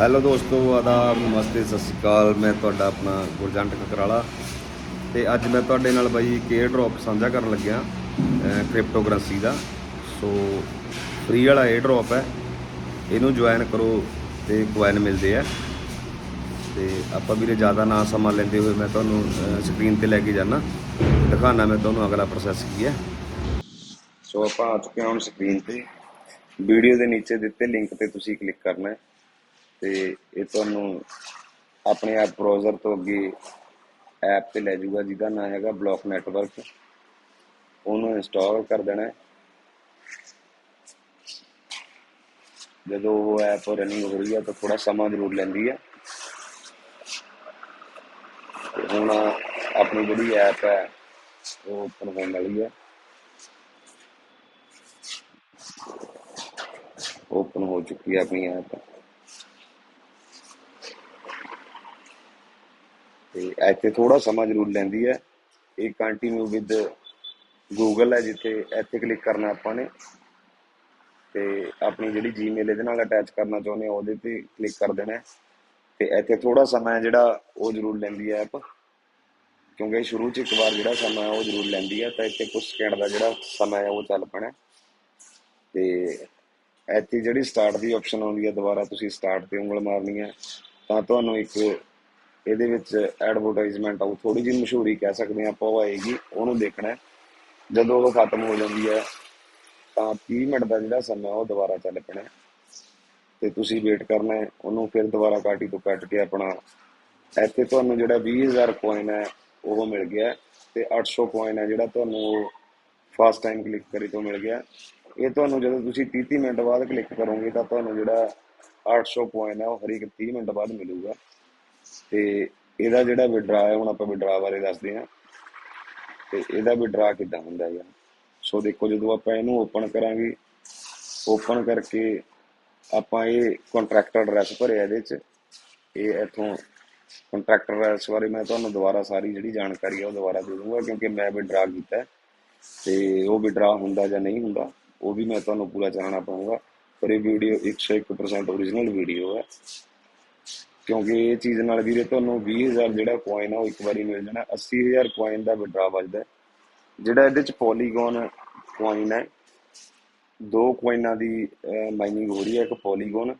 Hello ਦੋਸਤੋ, ਆਦਾਬ, ਨਮਸਤੇ, ਸਤਿ ਸ਼੍ਰੀ ਅਕਾਲ। ਮੈਂ ਤੁਹਾਡਾ ਆਪਣਾ ਗੁਰਜੰਟ ਕਕਰਾਲਾ। ਤੇ ਅੱਜ ਮੈਂ ਤੁਹਾਡੇ ਨਾਲ ਬਾਈ ਇੱਕ 에ਅਰ ਡ੍ਰੌਪ ਸਾਂਝਾ ਕਰਨ ਲੱਗਿਆ ਕ੍ਰਿਪਟੋ ਕਰੰਸੀ ਦਾ। ਸੋ ਫ੍ਰੀ ਵਾਲਾ 에ਅਰ ਡ੍ਰੌਪ ਹੈ। ਇਹਨੂੰ ਜੁਆਇਨ ਕਰੋ ਤੇ ਕੋਇਨ ਮਿਲਦੇ ਆ। ਤੇ ਆਪਾਂ ਵੀਰੇ ਜ਼ਿਆਦਾ ਨਾ ਸਮਾਂ ਲੈਂਦੇ ਹੋਏ ਮੈਂ ਤੁਹਾਨੂੰ ਸਕਰੀਨ ਤੇ ਲੈ ਕੇ ਜਾਣਾ ਦਿਖਾਣਾ ਮੈਂ ਤੁਹਾਨੂੰ ਅਗਲਾ ਪ੍ਰੋਸੈਸ ਕੀ ਹੈ। ਸੋ, ਆਪਾਂ ਆ ਚੁੱਕੇ ਹਾਂ ਹੁਣ ਸਕਰੀਨ ਤੇ। ਵੀਡੀਓ ਦੇ ਨੀਚੇ ਦਿੱਤੇ ਲਿੰਕ ਤੇ ਤੁਸੀਂ ਕਲਿੱਕ ਕਰਨਾ ਹੈ। ਤੇ ਇਹ ਤੁਹਾਨੂੰ ਆਪਣੇ ਆਪ ਬ੍ਰਾਊਜ਼ਰ ਤੋਂ ਅੱਗੇ ਐਪ ਤੇ ਲੈ ਜਾਊਗਾ, ਜਿਹਦਾ ਨਾਮ ਹੈਗਾ ਬਲੌਕ ਨੈਟਵਰਕ ਉਹਨੂੰ ਇੰਸਟਾਲ ਕਰ ਦੇਣਾ ਹੈ। ਜਦੋਂ ਉਹ ਐਪ ਰਨਿੰਗ ਹੋ ਰਹੀ ਹੈ, ਤਾਂ ਥੋੜਾ ਸਮਾਂ ਜ਼ਰੂਰ ਲੈਂਦੀ ਹੈ। ਹੁਣ ਆਪਣੀ ਜਿਹੜੀ ਐਪ ਹੈ, ਉਹ ਓਪਨ ਹੋਣ ਵਾਲੀ ਹੈ। ਓਪਨ ਹੋ ਚੁੱਕੀ ਹੈ ਆਪਣੀ ਐਪ ਤੇ ਇੱਥੇ ਥੋੜਾ ਸਮਾਂ ਜ਼ਰੂਰ ਲੈਂਦੀ ਹੈ। ਇਹ ਕੰਟੀਨਿਊ ਵਿਦ ਗੂਗਲ ਹੈ, ਜਿੱਥੇ ਇੱਥੇ ਕਲਿੱਕ ਕਰਨਾ ਆਪਾਂ ਨੇ। ਤੇ ਆਪਣੀ ਜਿਹੜੀ ਜੀਮੇਲ ਇਹਦੇ ਨਾਲ ਅਟੈਚ ਕਰਨਾ ਚਾਹੁੰਦੇ ਆ ਉਹਦੇ ਤੇ ਕਲਿੱਕ ਕਰ ਦੇਣਾ ਤੇ ਇੱਥੇ ਥੋੜਾ ਸਮਾਂ ਜਿਹੜਾ, ਉਹ ਜ਼ਰੂਰ ਲੈਂਦੀ ਹੈ ਐਪ ਕਿਉਂਕਿ ਸ਼ੁਰੂ 'ਚ ਇੱਕ ਵਾਰ ਜਿਹੜਾ ਸਮਾਂ ਉਹ ਜ਼ਰੂਰ ਲੈਂਦੀ ਹੈ। ਤਾਂ ਇੱਥੇ ਕੁਝ ਸਕਿੰਟ ਦਾ ਜਿਹੜਾ ਸਮਾਂ ਹੈ, ਉਹ ਚੱਲ ਪੈਣਾ ਤੇ ਇੱਥੇ ਜਿਹੜੀ ਸਟਾਰਟ ਦੀ ਆਪਸ਼ਨ ਆਉਂਦੀ ਹੈ, ਦੁਬਾਰਾ ਤੁਸੀਂ ਸਟਾਰਟ ਤੇ ਉਂਗਲ ਮਾਰਨੀ ਹੈ। ਤਾਂ ਤੁਹਾਨੂੰ ਇੱਕ ਇਹਦੇ ਵਿੱਚ ਐਡਵਰਟਾਈਜ਼ਮੈਂਟ ਆਉ ਥੋੜੀ ਜਿਹੀ ਮਸ਼ਹੂਰੀ ਕਹਿ ਸਕਦੇ ਹਾਂ ਆਪਾਂ, ਉਹ ਆਏਗੀ, ਉਹਨੂੰ ਦੇਖਣਾ ਹੈ। ਜਦੋਂ ਉਹ ਖਤਮ ਹੋ ਜਾਂਦੀ ਹੈ, ਤਾਂ 30 ਮਿੰਟ ਦਾ ਜਿਹੜਾ ਸਮਾਂ, ਉਹ ਦੁਬਾਰਾ ਚੱਲ ਪੈਣਾ ਤੇ ਤੁਸੀਂ ਵੇਟ ਕਰਨਾ ਹੈ, ਉਹਨੂੰ ਫਿਰ ਦੁਬਾਰਾ ਕਾਟੀ ਤੋਂ ਕੱਟ ਕੇ ਆਪਣਾ, ਇੱਥੇ ਤੁਹਾਨੂੰ ਜਿਹੜਾ 20000 ਕੋਇਨ ਹੈ, ਉਹ ਮਿਲ ਗਿਆ ਤੇ 800 ਕੋਇਨ ਹੈ ਜਿਹੜਾ ਤੁਹਾਨੂੰ ਫਸਟ ਟਾਈਮ ਕਲਿੱਕ ਕਰੀ ਤੋਂ ਮਿਲ ਗਿਆ ਇਹ ਤੁਹਾਨੂੰ ਜਦੋਂ ਤੁਸੀਂ 30 ਮਿੰਟ ਬਾਅਦ ਕਲਿੱਕ ਕਰੋਗੇ, ਤਾਂ ਤੁਹਾਨੂੰ ਜਿਹੜਾ 800 ਕੋਇਨ ਹੈ, ਉਹ ਹਰ ਇੱਕ 30 ਮਿੰਟ ਬਾਅਦ ਮਿਲੂਗਾ। ਤੇ ਇਹਦਾ ਜਿਹੜਾ ਵਿਡਰਾ ਹੈ, ਹੁਣ ਆਪਾਂ ਵਿਡਰਾ ਬਾਰੇ ਦੱਸਦੇ ਹਾਂ। ਤੇ ਇਹਦਾ ਵਿਡਰਾ ਕਿੱਦਾਂ ਹੁੰਦਾ ਹੈ ਸੋ ਦੇਖੋ, ਜਦੋਂ ਆਪਾਂ ਇਹਨੂੰ ਓਪਨ ਕਰਾਂਗੇ ਓਪਨ ਕਰਕੇ ਆਪਾਂ ਇਹ ਕੰਟਰੈਕਟਰ ਐਡਰੈਸ ਭਰਿਆ ਇਹਦੇ ਚ। ਇਹ ਇਥੋਂ ਕੰਟਰੈਕਟਰ ਐਡਰੈਸ ਬਾਰੇ ਮੈਂ ਤੁਹਾਨੂੰ ਦੁਬਾਰਾ ਸਾਰੀ ਜਿਹੜੀ ਜਾਣਕਾਰੀ ਹੈ ਉਹ ਦੁਬਾਰਾ ਦੇ ਦੂੰਗਾ ਕਿਉਂਕਿ ਮੈਂ ਵਿਡਰਾ ਕੀਤਾ ਤੇ ਉਹ ਵਿਡਰਾ ਹੁੰਦਾ ਜਾਂ ਨਹੀਂ ਹੁੰਦਾ, ਉਹ ਵੀ ਮੈਂ ਤੁਹਾਨੂੰ ਪੂਰਾ ਜਾਣਨਾ ਪਊਗਾ। ਪਰ ਇਹ ਵੀਡੀਓ 101% ਓਰੀਜਨਲ ਵੀਡੀਓ ਹੈ। ਕਿਉਂਕਿ ਇਹ ਚੀਜ਼ ਨਾਲ ਵੀਰੇ ਤੁਹਾਨੂੰ 20000 ਜਿਹੜਾ ਕੋਇਨ ਆ ਉਹ ਇੱਕ ਵਾਰੀ ਮਿਲ ਜਾਣਾ 80000 ਕੋਇਨ ਦਾ ਵਿਡਰਾ ਵੱਜਦਾ ਜਿਹੜਾ ਇਹਦੇ ਚ ਪੋਲੀਗਨ ਕੋਇਨ ਹੈ, ਦੋ ਕੋਇਨਾਂ ਦੀ ਮਾਈਨਿੰਗ ਹੋ ਰਹੀ ਹੈ, ਇੱਕ ਪੋਲੀਗਨ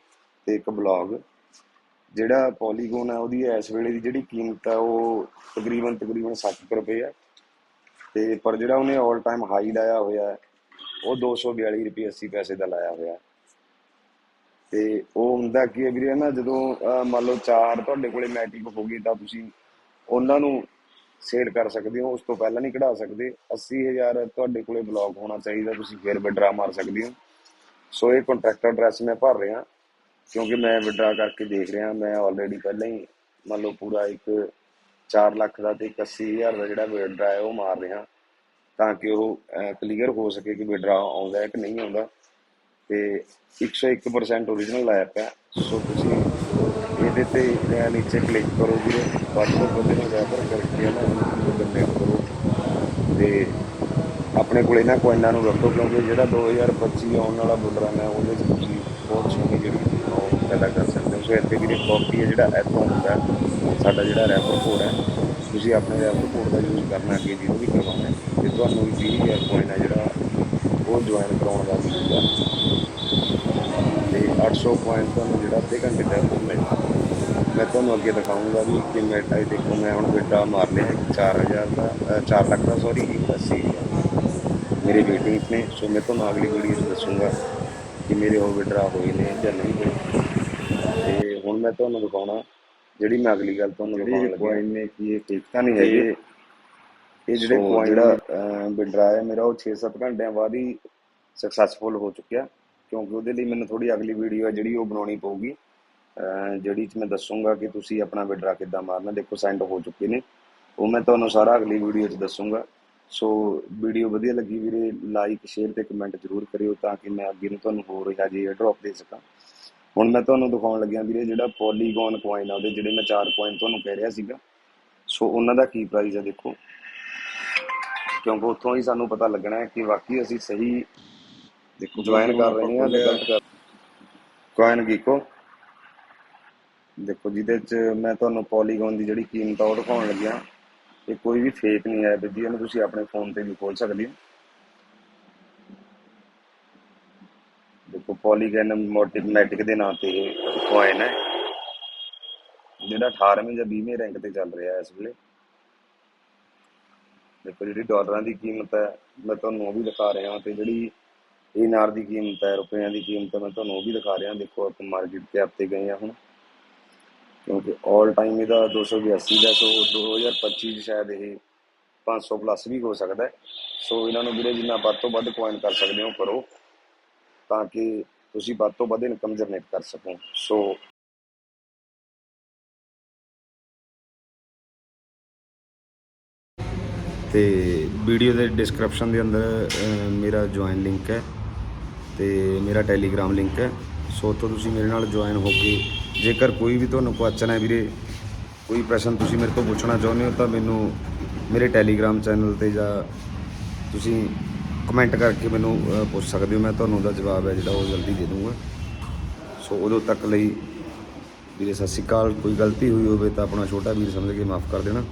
ਤੇ ਇੱਕ ਬਲੌਗ ਜਿਹੜਾ ਪੋਲੀਗਨ ਹੈ, ਉਹਦੀ ਇਸ ਵੇਲੇ ਦੀ ਜਿਹੜੀ ਕੀਮਤ ਹੈ ਉਹ ਤਕਰੀਬਨ ਤਕਰੀਬਨ 60 ਰੁਪਏ ਹੈ ਤੇ ਪਰ ਜਿਹੜਾ ਉਹਨੇ 올 ਟਾਈਮ ਹਾਈ ਲਾਇਆ ਹੋਇਆ ਉਹ 242 ਰੁਪਏ 80 ਪੈਸੇ ਦਾ ਲਾਇਆ ਹੋਇਆ ਤੇ ਉਹ ਹੁੰਦਾ ਕੀ ਹੈ ਵੀਰੇ ਨਾ ਜਦੋਂ ਅਹ, ਮੰਨ ਲਓ ਚਾਰ ਤੁਹਾਡੇ ਕੋਲੇ ਮੈਟਿਕ ਹੋ ਗਈ ਤਾਂ ਤੁਸੀਂ ਉਹਨਾਂ ਨੂੰ ਸੇਲ ਕਰ ਸਕਦੇ ਹੋ ਉਸ ਤੋਂ ਪਹਿਲਾਂ ਨਹੀਂ ਕਢਾ ਸਕਦੇ। 80000 ਤੁਹਾਡੇ ਕੋਲੇ ਬਲੌਕ ਹੋਣਾ ਚਾਹੀਦਾ ਤੁਸੀਂ ਫਿਰ ਵਿਡਰਾ ਮਾਰ ਸਕਦੇ ਹੋ। ਸੋ ਇਹ ਕੰਟਰੈਕਟ ਐਡਰੈਸ ਮੈਂ ਭਰ ਰਿਹਾ ਕਿਉਂਕਿ ਮੈਂ ਵਿਡਰਾ ਕਰਕੇ ਦੇਖ ਰਿਹਾ ਮੈਂ ਆਲਰੇਡੀ ਪਹਿਲਾਂ ਹੀ ਮੰਨ ਲਓ ਪੂਰਾ ਇੱਕ 4 ਲੱਖ ਦਾ ਤੇ ਇੱਕ 80000 ਦਾ ਜਿਹੜਾ ਵਿਡਰਾ ਹੈ ਉਹ ਮਾਰ ਰਿਹਾ ਤਾਂ ਕਿ ਉਹ ਕਲੀਅਰ ਹੋ ਸਕੇ ਕਿ ਵਿਡਰਾ ਆਉਂਦਾ ਹੈ ਕਿ ਨਹੀਂ ਆਉਂਦਾ। ਤੇ 101% ਓਰੀਜਨਲ ਐਪ ਹੈ। ਸੋ ਤੁਸੀਂ ਇਹਦੇ ਤੇ ਇਹ ਨੀਚੇ ਕਲਿੱਕ ਕਰੋ ਵੀਰੇ। WhatsApp ਉਹਦੇ ਨਾਲ ਰੈਫਰ ਕਰਕੇ ਨਾ ਕੰਟੈਕਟ ਕਰੋ। ਤੇ ਆਪਣੇ ਕੋਲ ਇਹਨਾਂ ਕੋਇਨਾਂ ਨੂੰ ਰੱਖੋ, ਕਿਉਂਕਿ ਜਿਹੜਾ 2025 ਆਉਣ ਵਾਲਾ ਬੁੱਲ ਰਨ ਹੈ ਉਹਦੇ ਚ ਤੁਸੀਂ ਬਹੁਤ ਸੋਹਣੀ ਜਿਹੜੀ ਉਹ ਪੈਦਾ ਕਰ ਸਕਦੇ ਹੋ। ਸੋ ਇੱਥੇ ਵੀਰੇ ਕਾਪੀ ਹੈ ਜਿਹੜਾ ਇੱਥੋਂ ਹੁੰਦਾ, ਸਾਡਾ ਜਿਹੜਾ ਰੈਫਰ ਕੋਡ ਹੈ, ਤੁਸੀਂ ਆਪਣੇ ਰੈਫਰ ਕੋਡ ਦਾ ਯੂਜ਼ ਕਰਨਾ ਅੱਗੇ ਜਿਹਨੂੰ ਵੀ ਕਰਵਾਉਣਾ ਹੈ। ਤੇ ਤੁਹਾਨੂੰ ਵੀ 20000 ਕੋਇਨ ਹੈ ਜਿਹੜਾ ਉਹ ਜੁਆਇਨ ਕਰਾਉਣ ਦਾ ਮਿਲੂਗਾ ਤੇ 800 ਪੁਆਇੰਟ ਤੁਹਾਨੂੰ ਜਿਹੜਾ ਅੱਧੇ ਘੰਟੇ ਦਾ ਮਿਲਣਾ ਮੈਂ ਤੁਹਾਨੂੰ ਅੱਗੇ ਦਿਖਾਉਂਗਾ ਵੀ ਕਿਵੇਂ ਟਾਈ ਦੇਖੋ ਮੈਂ ਹੁਣ ਵਿਡਰਾ ਮਾਰ ਲਿਆ 4000 ਦਾ ਅ, 4 ਲੱਖ ਦਾ ਸੌਰੀ 80 ਮੇਰੇ ਵੇਟਿੰਗ ਨੇ ਸੋ ਮੈਂ ਤੁਹਾਨੂੰ ਅਗਲੀ ਵੀਡੀਓ 'ਚ ਦੱਸੂਗਾ ਕਿ ਮੇਰੇ ਉਹ ਵਿਡਰਾ ਹੋਏ ਨੇ ਜਾਂ ਨਹੀਂ ਹੋਏ। ਤੇ ਹੁਣ ਮੈਂ ਤੁਹਾਨੂੰ ਦਿਖਾਉਣਾ ਜਿਹੜੀ ਮੈਂ ਅਗਲੀ ਗੱਲ ਤੁਹਾਨੂੰ ਦਿਖਾਉਣ ਲੱਗਿਆ। ਕੋਇਨ ਨੇ ਕੀ ਇਹ ਤਾਂ ਨਹੀਂ ਹੈਗੇ ਇਹ ਜਿਹੜੇ ਪੁਆਇੰਟ ਜਿਹੜਾ, ਵਿਡਰਾ ਹੈ ਮੇਰਾ ਉਹ 6-7 ਘੰਟਿਆਂ ਬਾਅਦ ਹੀ ਸਕਸੈਸਫੁਲ ਹੋ ਚੁੱਕਿਆ ਕਿਉਂਕਿ ਉਹਦੇ ਲਈ ਮੈਨੂੰ ਥੋੜੀ ਅਗਲੀ ਵੀਡੀਓ ਹੈ ਜਿਹੜੀ ਉਹ ਬਣਾਉਣੀ ਪਊਗੀ। ਜਿਹੜੀ ਚ ਮੈਂ ਦੱਸੂਗਾ ਕਿ ਤੁਸੀਂ ਆਪਣਾ ਵਿਡਰਾ ਕਿੱਦਾਂ ਮਾਰਨਾ ਦੇਖੋ ਸੈਂਡ ਹੋ ਚੁੱਕੇ ਨੇ। ਉਹ ਮੈਂ ਤੁਹਾਨੂੰ ਸਾਰਾ ਅਗਲੀ ਵੀਡੀਓ 'ਚ ਦੱਸੂਗਾ। ਸੋ ਵੀਡੀਓ ਵਧੀਆ ਲੱਗੀ ਵੀਰੇ ਲਾਈਕ ਸ਼ੇਅਰ ਤੇ ਕਮੈਂਟ ਜ਼ਰੂਰ ਕਰਿਓ ਤਾਂ ਕਿ ਮੈਂ ਅੱਗੇ ਨੂੰ ਤੁਹਾਨੂੰ ਹੋਰ ਇਹੋ ਜਿਹੇ ਡ੍ਰੌਪ ਦੇ ਸਕਾਂ। ਹੁਣ ਮੈਂ ਤੁਹਾਨੂੰ ਦਿਖਾਉਣ ਲੱਗਿਆ ਵੀਰੇ ਜਿਹੜਾ ਪੋਲੀਗਨ ਕੋਇਨ ਆ ਉਹਦੇ ਜਿਹੜੇ ਮੈਂ ਚਾਰ ਕੋਇਨ ਤੁਹਾਨੂੰ ਕਹਿ ਰਿਹਾ ਸੀਗਾ। ਸੋ ਉਹਨਾਂ ਦਾ ਕੀ ਪ੍ਰਾਈਸ ਹੈ ਦੇਖੋ। ਕਿਉਂਕਿ ਉੱਥੋਂ ਹੀ ਸਾਨੂੰ ਪਤਾ ਲੱਗਣਾ ਹੈ ਕਿ ਵਾਕਈ ਅਸੀਂ ਸਹੀ ਦੇਖੋ ਜੁਆਇਨ ਕਰ ਰਹੇ ਹਾਂ ਜਾਂ ਗਲਤ ਕਰ ਕੋਇਨ ਗੀਕੋ ਦੇਖੋ ਜਿਹਦੇ ਚ ਮੈਂ ਤੁਹਾਨੂੰ ਪੋਲੀਗਨ ਦੀ ਜਿਹੜੀ ਕੀਮਤ ਆ ਦਿਖਾਉਣ ਲੱਗਿਆ ਇਹ ਕੋਈ ਵੀ ਫੇਕ ਨਹੀਂ ਹੈ ਜੀ ਇਹਨੂੰ ਤੁਸੀਂ ਆਪਣੇ ਫੋਨ ਤੇ ਵੀ ਖੋਲ ਸਕਦੇ ਹੋ। ਦੇਖੋ ਪੋਲੀਗਨ ਮੈਟਿਕ ਦੇ ਨਾਂ ਤੇ ਕੋਇਨ ਹੈ। ਜਿਹੜਾ 18ਵੇਂ ਜਾਂ 20ਵੇਂ ਰੈਂਕ ਤੇ ਚੱਲ ਰਿਹਾ ਇਸ ਵੇਲੇ। ਦੇਖੋ ਜਿਹੜੀ ਡਾਲਰਾਂ ਦੀ ਕੀਮਤ ਹੈ, ਮੈਂ ਤੁਹਾਨੂੰ ਉਹ ਵੀ ਦਿਖਾ ਰਿਹਾ ਤੇ ਜਿਹੜੀ ਏਨਾਰ ਦੀ ਕੀਮਤ ਹੈ ਰੁਪਈਆਂ ਦੀ ਕੀਮਤ ਹੈ, ਮੈਂ ਤੁਹਾਨੂੰ ਉਹ ਵੀ ਦਿਖਾ ਰਿਹਾ। ਦੇਖੋ ਆਪਾਂ ਮਾਰਕੀਟ ਕੈਪ ਤੇ ਗਏ ਆ ਹੁਣ। ਕਿਉਂਕਿ 올 ਟਾਈਮ ਇਹਦਾ 282 ਦਾ, ਸੋ 2025 ਸ਼ਾਇਦ ਇਹ 500 ਪਲੱਸ ਵੀ ਹੋ ਸਕਦਾ ਸੋ ਇਹਨਾਂ ਨੂੰ ਵੀਰੇ ਜਿੰਨਾ ਵੱਧ ਤੋਂ ਵੱਧ ਕੁਆਇਨ ਕਰ ਸਕਦੇ ਹੋ, ਕਰੋ। ਤਾਂ ਕਿ ਤੁਸੀਂ ਵੱਧ ਤੋਂ ਵੱਧ ਇਨਕਮ ਜਨਰੇਟ ਕਰ ਸਕੋ। ਸੋ ਤੇ ਵੀਡੀਓ ਦੇ ਡਿਸਕ੍ਰਿਪਸ਼ਨ ਦੇ ਅੰਦਰ ਮੇਰਾ ਜੁਆਇਨ ਲਿੰਕ ਹੈ ਤੇ ਮੇਰਾ ਟੈਲੀਗ੍ਰਾਮ ਲਿੰਕ ਹੈ। ਸੋ ਉੱਥੋਂ ਤੁਸੀਂ ਮੇਰੇ ਨਾਲ ਜੁਆਇਨ ਹੋ ਕੇ, ਜੇਕਰ ਕੋਈ ਵੀ ਤੁਹਾਨੂੰ ਕੁਐਸਚਨ ਹੈ ਵੀਰੇ, ਕੋਈ ਪ੍ਰਸ਼ਨ ਤੁਸੀਂ ਮੇਰੇ ਤੋਂ ਪੁੱਛਣਾ ਚਾਹੁੰਦੇ ਹੋ, ਤਾਂ ਮੈਨੂੰ ਮੇਰੇ ਟੈਲੀਗ੍ਰਾਮ ਚੈਨਲ ਤੇ ਜਾਂ ਤੁਸੀਂ ਕਮੈਂਟ ਕਰਕੇ ਮੈਨੂੰ ਪੁੱਛ ਸਕਦੇ ਹੋ। ਮੈਂ ਤੁਹਾਨੂੰ ਉਹਦਾ ਜਵਾਬ ਹੈ ਜਿਹੜਾ ਉਹ ਜਲਦੀ ਦੇ ਦੂੰਗਾ। ਸੋ ਉਦੋਂ ਤੱਕ ਲਈ ਵੀਰੇ ਸਤਿ ਸ਼੍ਰੀ ਅਕਾਲ। ਕੋਈ ਗਲਤੀ ਹੋਈ ਹੋਵੇ ਤਾਂ ਆਪਣਾ ਛੋਟਾ ਵੀਰ ਸਮਝ ਕੇ ਮਾਫ ਕਰ ਦੇਣਾ।